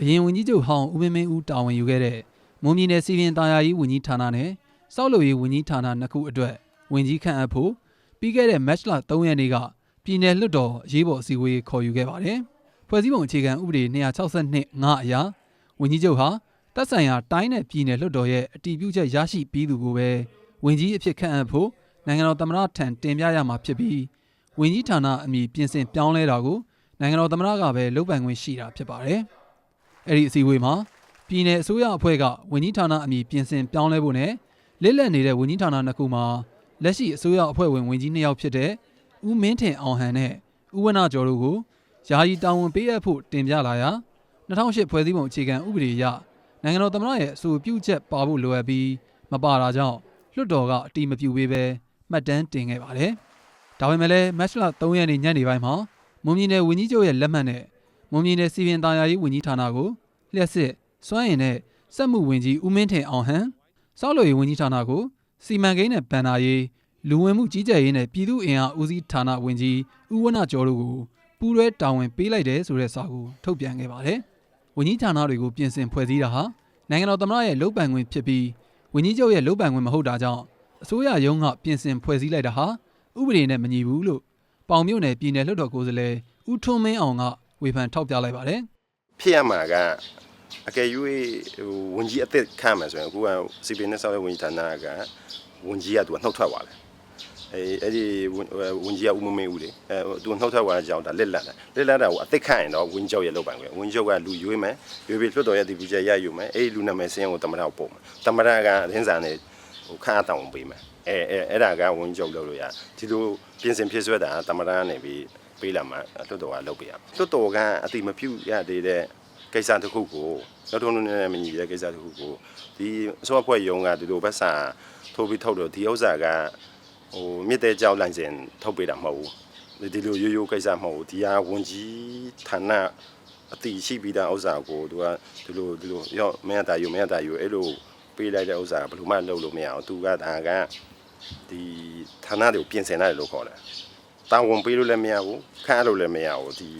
အရင်ဝန်ကြီးချုပ်ဟောင်းဦးမင်းမင်းဦးတာဝန်ယူခဲ့တဲ့မွန်ပြည်နယ်စီရင်သားယာရေးဝန်ကြီးဌာနနဲ့စောက်လုပ်ရေးဝန်ကြီးဌာနနှစ်ခုအတွက်ဝန်ကြီးခန့်အပ်ဖို့ပြီးခဲ့တဲ့မတ်လ3ရက်နေ့ကပြည်내လွှတ်တော်အရေးပေါ်အစည်းအဝေးခေါ်ယူခဲ့ပါတယ်။ဖွဲ့စည်းပုံအခြေခံဥပဒေ262ငါအရာဝန်ကြီးချုပ်ဟာတပ်ဆိုင်ရာတိုင်းနဲ့ပြည်내လွှတ်တော်ရဲ့အတည်ပြုချက်ရရှိပြီးသူကိုပဲဝန်ကြီးအဖြစ်ခန့်အပ်ဖို့နိုင်ငံတော်သမ္မတထံတင်ပြရမှာဖြစ်ပြီးဝန်ကြီးဌာနအမည်ပြင်ဆင်ပြောင်းလဲတာကိုနိုင်ငံတော်သမ္မတကပဲလုပ်ပိုင်ခွင့်ရှိတာဖြစ်ပါတယ်။ အဲ့ဒီအစည်းအဝေးမှာပြည်내အစိုးရအဖွဲ့ကဝန်ကြီးဌာနအမည်ပြင်ဆင်ပြောင်းလဲဖို့နဲ့လစ်လက်နေတဲ့ဝန်ကြီးဌာနနှစ်ခုမှာလက်ရှိအစိုးရအဖွဲ့ဝင်ဝန်ကြီးနှစ်ယောက်ဖြစ်တဲ့ဦးမင်းထင်အောင်ဟန်နဲ့ဦးဝနကျော်တို့ကိုယာယီတာဝန်ပေးအပ်ဖို့တင်ပြလာရာ2008ဖွဲ့စည်းပုံအခြေခံဥပဒေအရနိုင်ငံတော်သမ္မတရဲ့အဆိုပြုချက်ပါဖို့လိုအပ်ပြီးမပါတာကြောင့်လွှတ်တော်ကအတိမပြုပေးပဲမှတ်တမ်းတင်ခဲ့ပါတယ်။ဒါပေမဲ့လည်းမတ်လ3ရက်နေ့ညနေပိုင်းမှာမွန်ပြည်နယ်ဝန်ကြီးချုပ်ရဲ့လက်မှတ်နဲ့ မွန်ပြည်နယ်စီရင်သားရေးဝန်ကြီးဌာနကိုလျှက်စစ်စွမ်းရည်နဲ့စက်မှုဝန်ကြီးဦးမင်းထင်အောင်ဟန်စောက်လို့ရေးဝန်ကြီးဌာနကိုစီမံကိန်းနဲ့ဗန်နာရေးလူဝင်မှုကြီးကြပ်ရေးနဲ့ပြည်သူ့အင်အားဦးစီးဌာနဝန်ကြီးဦးဝနကျော်တို့ကိုပူးတွဲတာဝန်ပေးလိုက်တယ်ဆိုတဲ့စာကိုထုတ်ပြန်ခဲ့ပါတယ်။ဝန်ကြီးဌာနတွေကိုပြင်ဆင်ဖွဲ့စည်းတာဟာနိုင်ငံတော်သမ္မတရဲ့လုပ်ပိုင်ခွင့်ဖြစ်ပြီးဝန်ကြီးချုပ်ရဲ့လုပ်ပိုင်ခွင့်မဟုတ်တာကြောင့်အစိုးရရုံးကပြင်ဆင်ဖွဲ့စည်းလိုက်တာဟာဥပဒေနဲ့မညီဘူးလို့ပေါင်မြို့နယ်ပြည်နယ်လွှတ်တော်ကိုယ်စားလှယ်ဦးထွန်းမင်းအောင်က ဝေဖန်ထောက်ပြလိုက်ပါတယ်ဖြစ်ရမှာကအကယ်၍ဟိုဝင်ကြီးအသက်ခန့်မယ်ဆိုရင်အခုကစီပင်းနဲ့ဆောက်တဲ့ဝင်ကြီးဌာနကဝင်ကြီးကသူကနှုတ်ထွက်သွားတယ်အဲအဲ့ဒီဝင်ကြီးကဦးမမင်းဦးလေအဲသူနှုတ်ထွက်သွားတဲ့အကြောင်းဒါလက်လက်လက်လက်တာကိုအသက်ခန့်ရင်တော့ဝင်ကြောက်ရဲ့လောက်ပိုင်ပဲဝင်ကြောက်ကလူရွေးမယ်ရွေးပြီးလွှတ်တော်ရဲ့ဒီပူချက်ရယူမယ်အဲ့ဒီလူနာမည်စင်းကိုတမရကိုပို့မယ်တမရကရင်းစာနဲ့ဟိုခန့်အတောင်ပေးမယ်အဲအဲအဲ့ဒါကဝင်ကြောက်လုပ်လို့ရဒီလိုပြင်ဆင်ဖြစ်ဆွဲတာတမရကနေပြီး ပေးလာမှလွှတ်တော်ကလုပ်ပေးရလွှတ်တော်ကအတိမပြုတ်ရသေးတဲ့ကိစ္စတစ်ခုကိုနောက်ထုံးလုံးနဲ့မညီတဲ့ကိစ္စတစ်ခုကိုဒီအစိုးရဖွဲ့ရုံးကဒီလိုဘက်စာထိုးပြီးထုတ်တော့ဒီဥစ္စာကဟိုမြစ်တဲ့ကြောက်လိုင်စင်ထုတ်ပေးတာမဟုတ်ဘူးဒီလိုရိုးရိုးကိစ္စမဟုတ်ဘူးဒီဟာဝန်ကြီးဌာနအတိရှိပြီးသားဥစ္စာကိုသူကဒီလိုဒီလိုရောမင်းတာယူမင်းတာယူအဲ့လိုပေးလိုက်တဲ့ဥစ္စာကဘယ်လိုမှလုပ်လို့မရအောင်သူကဒါကဒီဌာနတွေကိုပြင်ဆင်ရတယ်လို့ခေါ်တယ် တာဝန်ပေးလို့လည်းမရဘူးခန့်အပ်လို့လည်းမရဘူးဒီ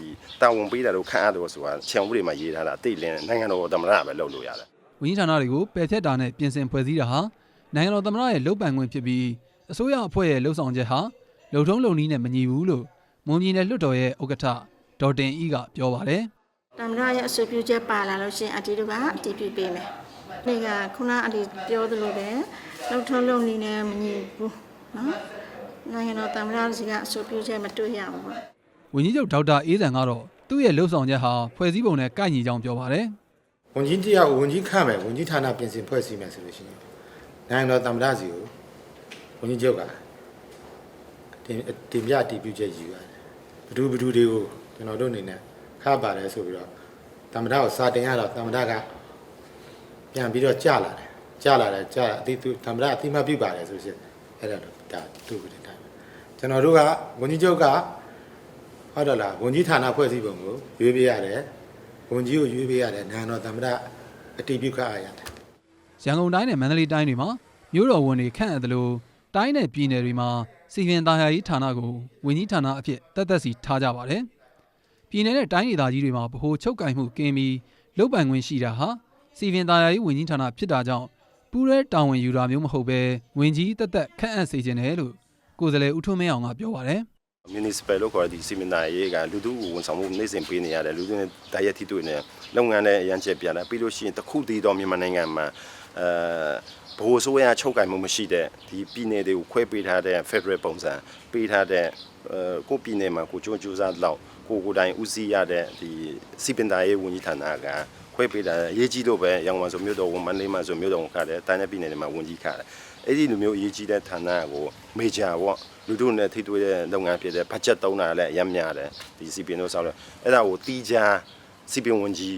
တာဝန်ပေးတာလို့ခန့်အပ်လို့ဆိုတာခြံဥပဒေမှာရေးထားတာအတိတ်လင်းနိုင်ငံတော်သမ္မတပဲလုပ်လို့ရတယ်။ဝန်ကြီးဌာနတွေကိုပယ်ဖျက်တာနဲ့ပြင်ဆင်ဖွဲ့စည်းတာဟာနိုင်ငံတော်သမ္မတရဲ့လုပ်ပိုင်ခွင့်ဖြစ်ပြီးအစိုးရအဖွဲ့ရဲ့လှုပ်ဆောင်ချက်ဟာလုံထုံးလုံနည်းနဲ့မညီဘူးလို့မွန်ပြည်နယ်လွှတ်တော်ရဲ့ဥက္ကဋ္ဌဒေါ်တင်အီကပြောပါတယ်တမရရဲ့အဆိုပြုချက်ပါလာလို့ရှရင်အတီတို့ကအတီပြုပေးမယ်။ဒီကခုနအတီပြောသလိုပဲလုံထုံးလုံနေနဲ့မညီဘူးနော်။ နိုင်ငံတော်တမရစီကအဆိုပြုချက်မတွေ့ရဘူးပေါ့။ဝန်ကြီးချုပ်ဒေါက်တာအေးဆန်ကတော့သူ့ရဲ့လှုပ်ဆောင်ချက်ဟာဖွဲ့စည်းပုံနဲ့ကိုက်ညီကြောင်းပြောပါတယ်ဝန်ကြီးတယောက်ဝန်ကြီးခန့်မယ်ဝန်ကြီးဌာနပြင်ဆင်ဖွဲ့စည်းမယ်ဆိုလို့ရှိရင်နိုင်ငံတော်သမ္မတစီကိုဝန်ကြီးချုပ်ကတင်တင်ပြတည်ပြုချက်ယူရတယ်ဘဒူဘဒူတွေကိုကျွန်တော်တို့အနေနဲ့ခါပါတယ်ဆိုပြီးတော့သမ္မတကိုစာတင်ရတော့သမ္မတကပြန်ပြီးတော့ကြာလာတယ်ကြာလာတယ်ကြာအတိသူသမ္မတအတိမပြုပါတယ်ဆိုရှင်အဲ့ဒါတော့ဒါသူ့ကိုတင်တိုင်း ကျွန်တော်တို့ကဝန်ကြီးချုပ်ကဟုတ်တယ်လားဝန်ကြီးဌာနဖွဲ့စည်းပုံကိုရွေးပေးရတယ်ဝန်ကြီးကိုရွေးပေးရတယ်နိုင်ငံတော်သမ္မတအတည်ပြုခန့်အပ်ရတယ်။ရန်ကုန်တိုင်းနဲ့မန္တလေးတိုင်းတွေမှာမြို့တော်ဝန်တွေခန့်အပ်သလိုတိုင်းနဲ့ပြည်နယ်တွေမှာစီရင်သားယာရေးဌာနကိုဝန်ကြီးဌာနအဖြစ်တက်သက်စီထားကြပါတယ်။ပြည်နယ်နဲ့တိုင်းဒေသကြီးတွေမှာဗဟိုချုပ်ကင်မှုကင်းပြီးလုပ်ပိုင်ခွင့်ရှိတာဟာစီရင်သားယာရေးဝန်ကြီးဌာနဖြစ်တာကြောင့်ပူးရဲတာဝန်ယူတာမျိုးမဟုတ်ပဲဝန်ကြီးတက်သက်ခန့်အပ်စေခြင်းတယ်လို့ ကိုယ်စားလှယ်ဦးထွန်းမင်းအောင်ကပြောပါတယ်။ municipal လို့ခေါ်တဲ့ဒီစီမံနာရေးကလူထုကိုဝန်ဆောင်မှုနိုင်စဉ်ပေးနေရတယ်လူထုနဲ့တိုက်ရိုက်ထိတွေ့နေလုပ်ငန်းနဲ့အရန်ချက်ပြလာပြီးလို့ရှိရင်တစ်ခုတည်းတော့မြန်မာနိုင်ငံမှာအဲဘိုးဆိုးရချုပ်ကင်မှုမရှိတဲ့ဒီပြည်နယ်တွေကိုခွဲပေးထားတဲ့ Federal ပုံစံပေးထားတဲ့အဲကိုပြည်နယ်မှာကိုကျိုးကျူးစားလောက်ကိုကိုတိုင်းဦးစီးရတဲ့ဒီစီပင်သားရေးဝန်ကြီးဌာနက ခွဲပေးတာရေးကြီးလို့ပဲရောင်ဝမ်ဆိုမြို့တော်ဝန်မန္တလေးမှာဆိုမြို့တော်ဝန်ခါတယ်တိုင်းနယ်ပြည်နယ်တွေမှာဝန်ကြီးခါတယ်အဲ့ဒီလိုမျိုးအရေးကြီးတဲ့ဌာနကိုမေဂျာပေါ့လူတို့နဲ့ထိတွေ့တဲ့လုပ်ငန်းဖြစ်တဲ့ဘတ်ဂျက်သုံးတာလည်းအများများတယ်ဒီစီပင်တို့ဆောက်လို့အဲ့ဒါကိုတီးခြားစီပင်ဝန်ကြီး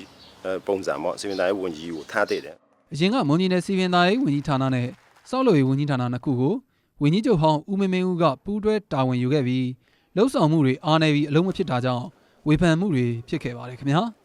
ပုံစံပေါ့စီပင်သားရေးဝန်ကြီးကိုထားတဲ့တယ်အရင်ကမွန်ပြည်နယ်စီပင်သားရေးဝန်ကြီးဌာနနဲ့စောက်လို့ရေးဝန်ကြီးဌာနနှစ်ခုကိုဝန်ကြီးချုပ်ဟောင်းဦးမင်းမင်းဦးကပူးတွဲတာဝန်ယူခဲ့ပြီးလှုပ်ဆောင်မှုတွေအားနေပြီးအလုံးမဖြစ်တာကြောင့်ဝေဖန်မှုတွေဖြစ်ခဲ့ပါတယ်ခင်ဗျာ။